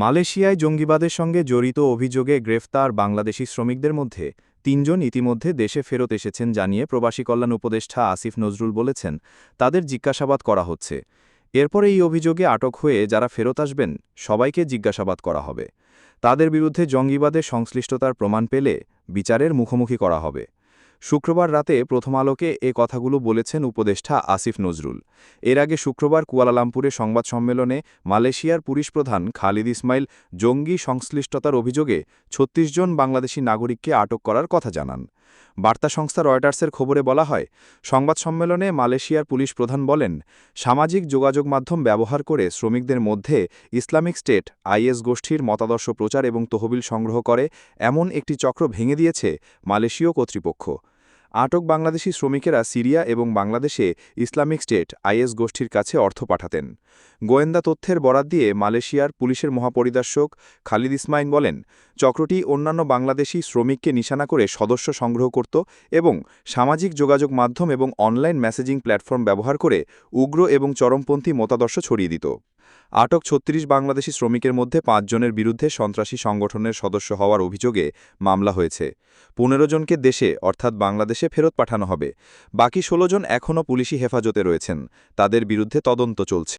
মালয়েশিয়ায় জঙ্গিবাদের সঙ্গে জড়িত অভিযোগে গ্রেফতার বাংলাদেশি শ্রমিকদের মধ্যে তিনজন ইতিমধ্যে দেশে ফেরত এসেছেন জানিয়ে প্রবাসী কল্যাণ উপদেষ্টা আসিফ নজরুল বলেছেন, তাদের জিজ্ঞাসাবাদ করা হচ্ছে। এরপর এই অভিযোগে আটক হয়ে যারা ফেরত আসবেন, সবাইকে জিজ্ঞাসাবাদ করা হবে। তাদের বিরুদ্ধে জঙ্গিবাদের সংশ্লিষ্টতার প্রমাণ পেলে বিচারের মুখোমুখি করা হবে। শুক্রবার রাতে প্রথম আলোকে এ কথাগুলো বলেছেন উপদেষ্টা আসিফ নজরুল। এর আগে শুক্রবার কুয়ালালামপুরে সংবাদ সম্মেলনে মালয়েশিয়ার পুলিশ প্রধান খালিদ ইসমাইল জঙ্গি সংশ্লিষ্টতার অভিযোগে ৩৬ জন বাংলাদেশি নাগরিককে আটক করার কথা জানান। বার্তা সংস্থা রয়টার্সের খবরে বলা হয়, সংবাদ সম্মেলনে মালয়েশিয়ার পুলিশ প্রধান বলেন, সামাজিক যোগাযোগ মাধ্যম ব্যবহার করে শ্রমিকদের মধ্যে ইসলামিক স্টেট, আইএস গোষ্ঠীর মতাদর্শ প্রচার এবং তহবিল সংগ্রহ করে এমন একটি চক্র ভেঙে দিয়েছে মালয়েশীয় কর্তৃপক্ষ। আটক বাংলাদেশি শ্রমিকেরা সিরিয়া এবং বাংলাদেশে ইসলামিক স্টেট, আইএস গোষ্ঠীর কাছে অর্থ পাঠাতেন। গোয়েন্দা তথ্যের বরাত দিয়ে মালয়েশিয়ার পুলিশের মহাপরিদর্শক খালিদ ইসমাইন বলেন, চক্রটি অন্যান্য বাংলাদেশি শ্রমিককে নিশানা করে সদস্য সংগ্রহ করত এবং সামাজিক যোগাযোগ মাধ্যম এবং অনলাইন মেসেজিং প্ল্যাটফর্ম ব্যবহার করে উগ্র এবং চরমপন্থী মতাদর্শ ছড়িয়ে দিত। আটক ছত্রিশ বাংলাদেশি শ্রমিকের মধ্যে পাঁচজনের বিরুদ্ধে সন্ত্রাসী সংগঠনের সদস্য হওয়ার অভিযোগে মামলা হয়েছে। পনেরো জনকে দেশে, অর্থাৎ বাংলাদেশে ফেরত পাঠানো হবে। বাকি ১৬ জন এখনও পুলিশি হেফাজতে রয়েছেন। তাদের বিরুদ্ধে তদন্ত চলছে।